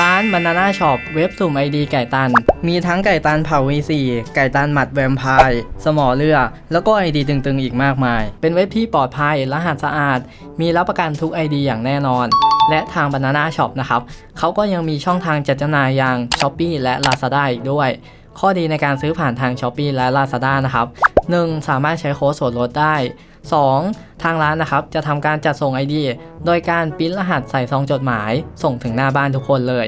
ร้าน Banana Shop เว็บสุ่มไอดีไก่ตัน มีทั้งไก่ตันเผา V4 ไก่ตันหมัดแวมไพร์สมอเรือ แล้วก็ไอดีตึงๆ อีกมากมาย เป็นเว็บที่ปลอดภัยรหัสสะอาด มีรับประกันทุกไอดีอย่างแน่นอน และทาง Banana Shop นะครับเขาก็ยังมีช่องทางจัดจำหน่ายอย่าง Shopee และ Lazada อีกด้วย ข้อดีในการซื้อผ่านทาง Shopee และ Lazada นะครับ 1. สามารถใช้โค้ดส่วนลดได้ 2. ทางร้านนะครับจะทำการจัดส่ง ID โดยการปริ้นรหัสใส่ซองจดหมาย ส่งถึงหน้าบ้านทุกคนเลย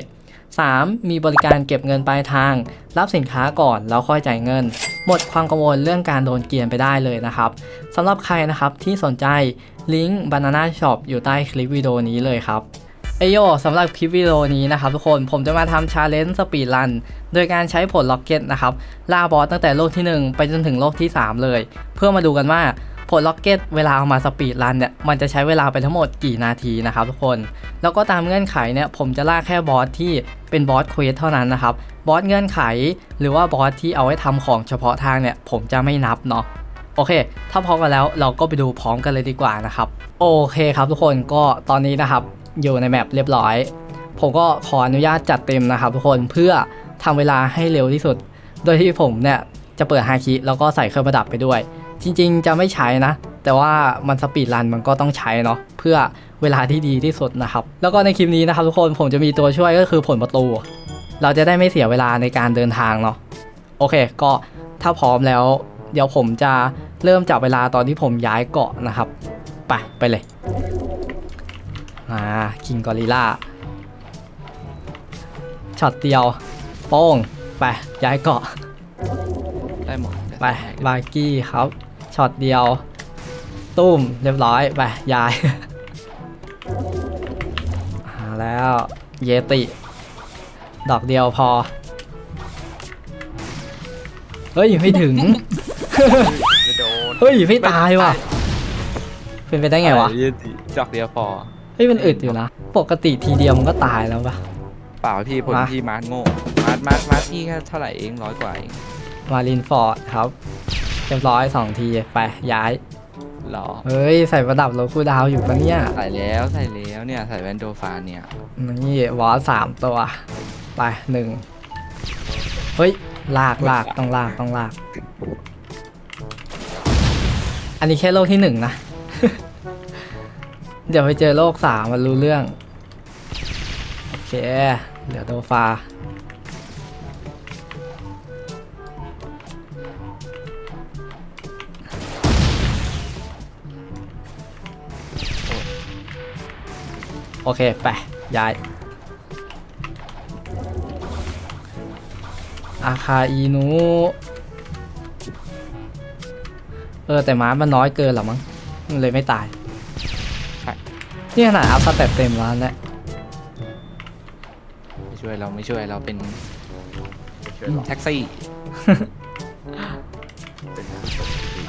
3. มีบริการเก็บเงินปลายทาง รับสินค้าก่อนแล้วค่อยจ่ายเงิน หมดความกังวลเรื่องการโดนเกลียนไปได้เลยนะครับสำหรับใครนะครับที่สนใจลิงก์ Banana Shop อยู่ใต้คลิปวิดีโอนี้เลยครับเอโยสำหรับคลิปวิดีโอนี้นะครับทุกคนผมจะมาทำชาเลนจ์สปีดรัน โดยการใช้ผลล็อกเก็ตนะครับล่าบอสตั้งแต่โลกที่ 1 ไปจนถึงโลกที่ 3 เลย เพื่อมาดูกันว่า ผลล็อกเก็ตเวลาเอามาสปีดรันเนี่ยมันจะใช้เวลาไปทั้งหมดกี่นาทีนะครับทุกคน แล้วก็ตามเงื่อนไขเนี่ยผมจะล่าแค่บอสที่เป็นบอสเควสเท่านั้นนะครับบอสเงื่อนไข หรือว่าบอสที่เอาไว้ทำของเฉพาะทางเนี่ยผมจะไม่นับเนาะโอเค ถ้าพร้อมกันแล้วเราก็ไปดูพร้อมกันเลยดีกว่านะครับ โอเคครับทุกคนก็ตอนนี้นะครับอยู่ในแมปเรียบร้อย ผมก็ขออนุญาตจัดเต็มนะครับ ทุกคนเพื่อทำเวลาให้เร็วที่สุด โดยที่ผมเนี่ยจะเปิดฮาคิแล้วก็ใส่เครื่องประดับไปด้วย จริงๆจะไม่ใช้นะ แต่ว่ามันสปีดรันมันก็ต้องใช้เนาะเพื่อเวลาที่ดีที่สุดนะครับ แล้วก็ในคลิปนี้นะครับทุกคนผมจะมีตัวช่วยก็คือผลประตู เราจะได้ไม่เสียเวลาในการเดินทางเนาะโอเค ก็ถ้าพร้อมแล้ว เดี๋ยวผมจะเริ่มจับเวลาตอนที่ผมย้ายเกาะนะครับไปไปเลยอ่าคิงกอริล่าช็อตเดียวโป้งไปย้ายเกาะได้หมดไปบาร์กี้ครับ ช็อตเดียว ตุ้มเรียบร้อยไปย้ายมาแล้วเยติ ดอกเดียวพอ เฮ้ย ไม่ถึงไม่โดนเฮ้ย ไม่ตายว่ะ เป็นไปได้ไงวะอ้ยี่สิจอกเดียวพอ เฮ้ย มันอึดอยู่นะ ปกติทีเดียวมันก็ตายแล้วปะ เปล่าพี่ผมมา พี่มาร์ทโง่มาร์ทมาร์ทมาร์ทพี่แค่เท่าไหร่เองร้อยกว่าเอง มารินฟอร์ดครับ เรียบร้อยสองทีไปย้าย หรอเฮ้ย ใส่ประดับโลคูดาวอยู่ปะเนี่ยใส่แล้วใส่แล้วเนี่ยใส่แวนโดฟานเนี่ยนี่วอลสามตัว ไปหนึ่งเฮ้ยลากลากต้องลากต้องลาก อันนี้แค่โลกที่หนึ่งนะ เดี๋ยวไปเจอโลกสามมันรู้เรื่อง โอเค เหลือโดฟา โอเค ไป ย้าย อาคาอีนู เออ แต่ม้ามันน้อยเกินหรอมั้งมันเลยไม่ตายใช่นี่ขนาดอัพสเต็ปเต็มแล้วนะไม่ช่วยเราไม่ช่วยเราเป็นแท็กซี่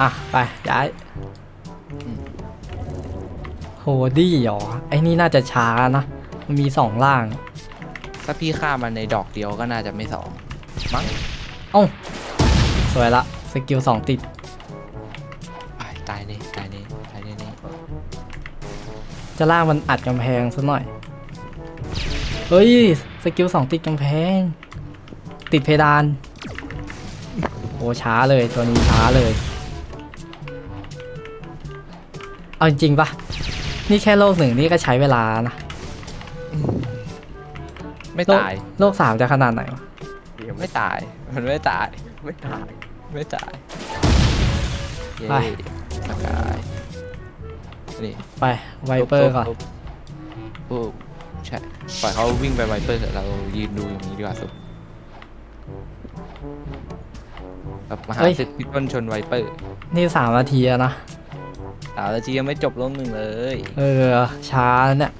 อะ ไป ย้ายอืมโห ดี้หรอ ไอ้นี่น่าจะช้านะ มันมีสองล่าง ถ้าพี่ฆ่ามันในดอกเดียวก็น่าจะไม่สองมั้งเอ้าสวยละ สกิลสองติดไปตายเลยตายเลยตายเลยนี่จะล่างมันอัดกำแพงซะหน่อย เฮ้ย สกิลสองติดกำแพง ติดเพดาน โอ้ช้าเลยตัวนี้ช้าเลย เอาจริงๆปะ นี่แค่โลกหนึ่งนี่ก็ใช้เวลานะไม่โลกตายโลกสามจะขนาดไหนวะไม่ตาย มันไม่ตาย ไม่ตาย ไม่ตายเย้สกายนี่ไปไวเปอร์ก่อนปุ๊บปุ๊บใช่ปล่อยเขาวิ่งไปไวเปอร์เถอะเรายืนดูอย่างนี้ดีกว่าสุดแบบมหาเฮ้ยศึกพี่ต้นชนไวเปอร์ นี่สามนาทีแล้วนะ สาวตะจียังไม่จบลงหนึ่งเลย เออ ช้าแล้วเนี่ย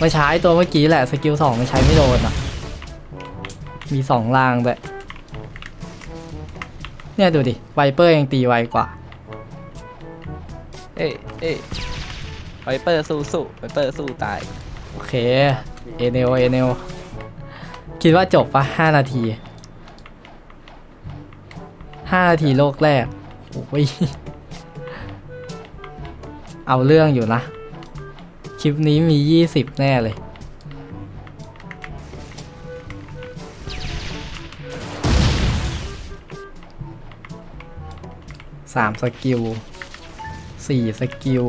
ไม่ช้าไอ้ตัวเมื่อกี้แหละสกิลสองมันใช้ไม่โดนอะ มีสองล่างด้วยเนี่ยดูดิไวเปอร์ยังตีไวกว่า เอ้ยเอ้ยไวเปอร์สู้สู้ไวเปอร์สู้ตาย โอเค เอเนลเอเนลคิดว่าจบปะห้านาทีห้านาทีโลกแรก โอ้ย เอาเรื่องอยู่นะ คลิปนี้มี 20 แน่เลย สามสกิลสี่สกิล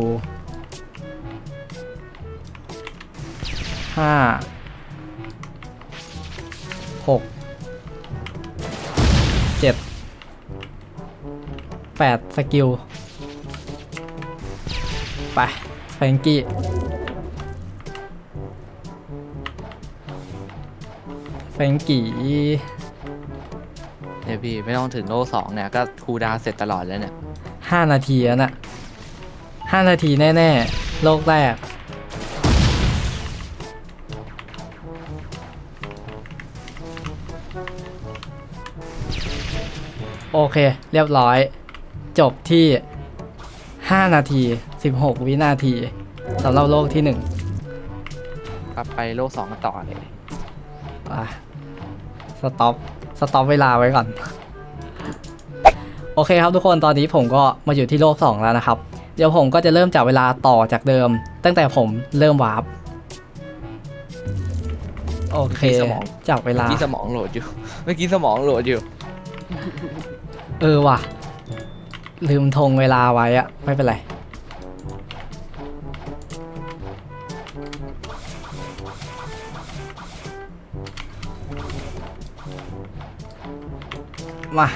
ห้าหกเจ็ดแปดสกิล ไปแฟรงกี้แฟรงกี้เนี่ยพี่ไม่ต้องถึงโลกสองเนี่ยก็คูลดาวน์เสร็จตลอดแล้วเนี่ยห้านาทีแล้วน่ะห้านาทีแน่ๆ โลกแรก โอเค เรียบร้อย จบที่ 5 นาที 16 วินาทีสำหรับโลกที่1กลับไปโลกสองกันต่อเลยอะ สต็อป สต็อปเวลาไว้ก่อน โอเคครับทุกคนตอนนี้ผมก็มาอยู่ที่โลก 2 แล้วนะครับ เดี๋ยวผมก็จะเริ่มจับเวลาต่อจากเดิม ตั้งแต่ผมเริ่มวาร์ปโอเคสมองจับเวลา เมื่อกี้สมองโหลดอยู่ เมื่อกี้สมองโหลดอยู่ เออว่ะ ลืมธงเวลาไว้อะไม่เป็นไร มา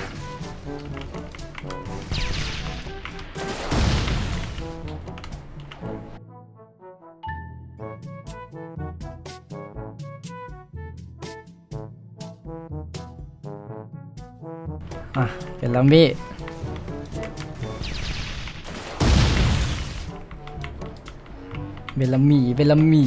อะ เป็นลัมบี้ เบลลาหมีเบลลาหมี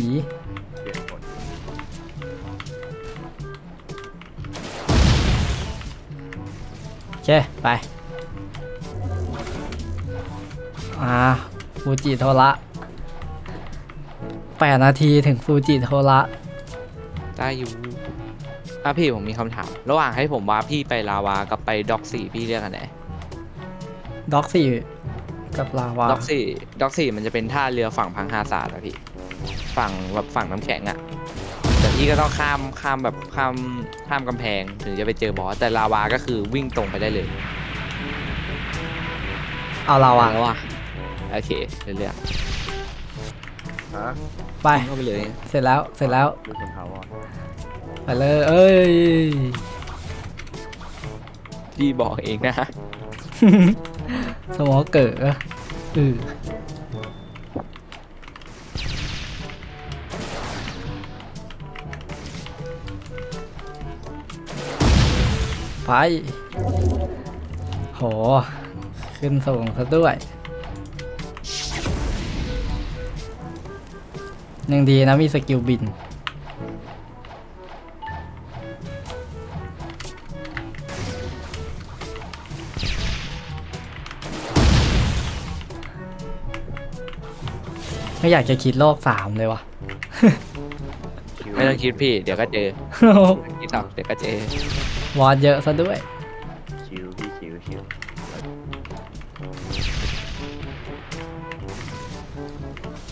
โอเคไป อ่าฟูจิโทระแปดนาทีถึงฟูจิโทระได้อยู่อะพี่ผมมีคำถาม ระหว่างให้ผมวาร์ปพี่ไปลาวากับไปด็อกสี่พี่เลือกอันไหนด็อกสี่ กับลาวาด็อกสี่ด็อกสี่มันจะเป็นท่าเรือฝั่งพังฮาซาดอะพี่ ฝั่งแบบฝั่งน้ำแข็งอะแต่พี่ก็ต้องข้ามข้ามแบบข้ามข้ามกำแพงถึงจะไปเจอบอสแต่ลาวาก็คือวิ่งตรงไปได้เลยเอาลาวาแล้วว่ะโอเคเรื่อยฮะไป ๆเข้าไปเลยเสร็จแล้วเสร็จแล้วดูคนถาวรไปเลยเอ้ย พี่บอกเองนะ สมอเก๋ออือไป โห ขึ้นสูงซะด้วย ยังดีนะมีสกิลบิน ไม่อยากจะคิดโลกสามเลยวะคิวไม่ต้องคิดพี่ เดี๋ยวก็เจอคิดต่อเดี๋ยวก็เจอวอดเยอะซะด้วยคิวพี่คิวคิว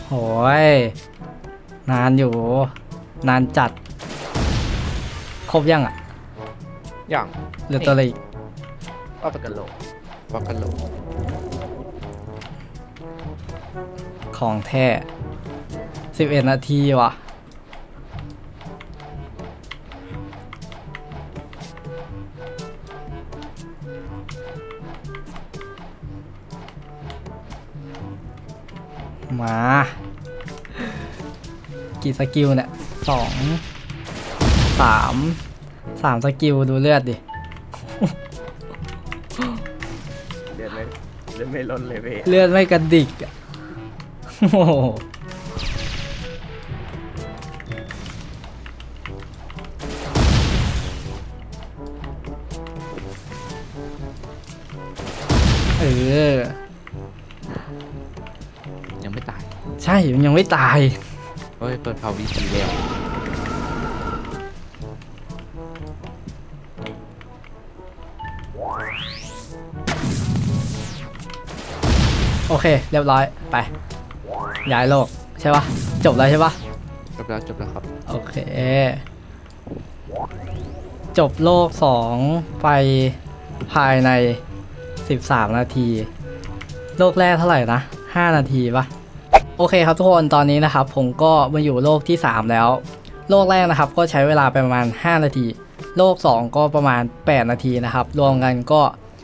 โหยนานอยู่ นานจัด ครบยังอะอย่างเหลือตัวอะไรอีกก็ตะกันโหลกวักกะโหลก ของแท้ 11 นาทีว่ะมา กี่สกิลเนี่ยสองสามสามสกิลดูเลือดดิ เลือดไม่เลือดไม่ล้นเลยเว้ย เลือดไม่กระดิกอะ โอ้โหเออ ยังไม่ตาย ใช่ มันยังไม่ตาย เฮ้ย เปิดเผาวีจีแล้วโอเค เรียบร้อย ไป ย้ายโลกใช่ปะจบแล้วใช่ปะจบแล้วจบแล้วครับ โอเค จบโลกสองไปภายใน 13 นาที โลกแรกเท่าไหร่นะ 5 นาทีปะโอเคครับทุกคนตอนนี้นะครับ ผมก็มาอยู่โลกที่ 3 แล้ว โลกแรกนะครับ ก็ใช้เวลาไปประมาณ 5 นาที โลก 2 ก็ประมาณ 8 นาทีนะครับ รวมกันก็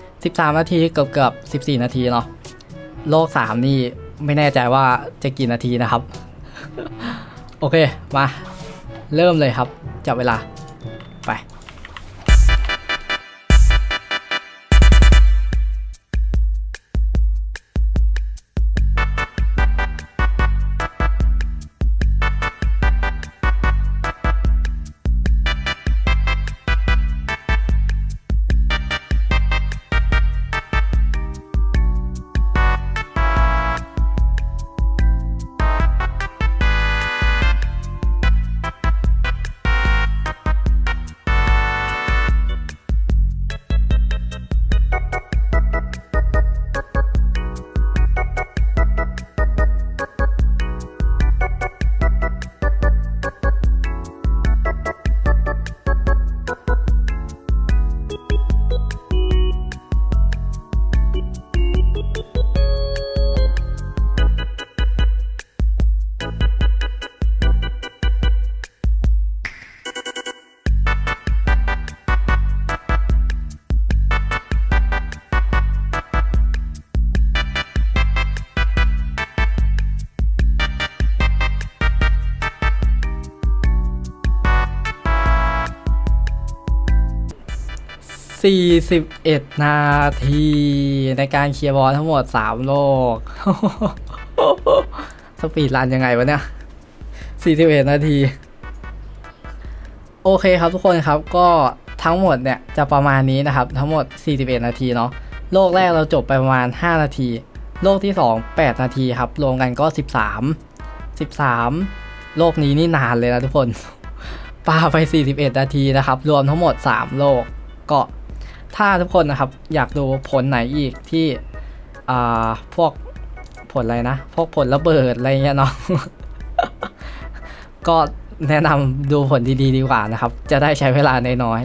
13 นาทีเกือบเกือบๆ14 นาทีเนาะโลก 3 นี่ ไม่แน่ใจว่าจะกี่นาทีนะครับ โอเค มา เริ่มเลยครับ จับเวลา 41 นาที ในการเคลียร์บอลทั้งหมด 3 โลก สปีดรันยังไงวะเนี่ย 41 นาที โอเคครับทุกคนครับก็ทั้งหมดเนี่ยจะประมาณนี้นะครับ ทั้งหมด 41 นาทีเนาะโลกแรกเราจบไปประมาณ 5 นาที โลกที่ 2 8 นาทีครับ รวมกันก็ 13 13 โลกนี้นี่นานเลยนะทุกคนปาไป 41 นาทีนะครับ รวมทั้งหมด 3 โลกก็ ถ้าทุกคนนะครับอยากดูผลไหนอีกที่อ่าพวกผลอะไรนะ พวกผลระเบิดอะไรเงี้ยเนาะก็แนะนำดูผลดีๆดีกว่านะครับ จะได้ใช้เวลาน้อย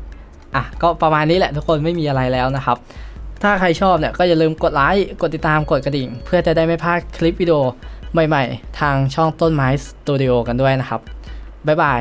ๆอะก็ประมาณนี้แหละทุกคนไม่มีอะไรแล้วนะครับ ถ้าใครชอบเนี่ยก็อย่าลืมกดไลค์กดติดตามกดกระดิ่ง เพื่อจะได้ไม่พลาดคลิปวิดีโอใหม่ๆ ทางช่องต้นไม้สตูดิโอกันด้วยนะครับบ๊ายบาย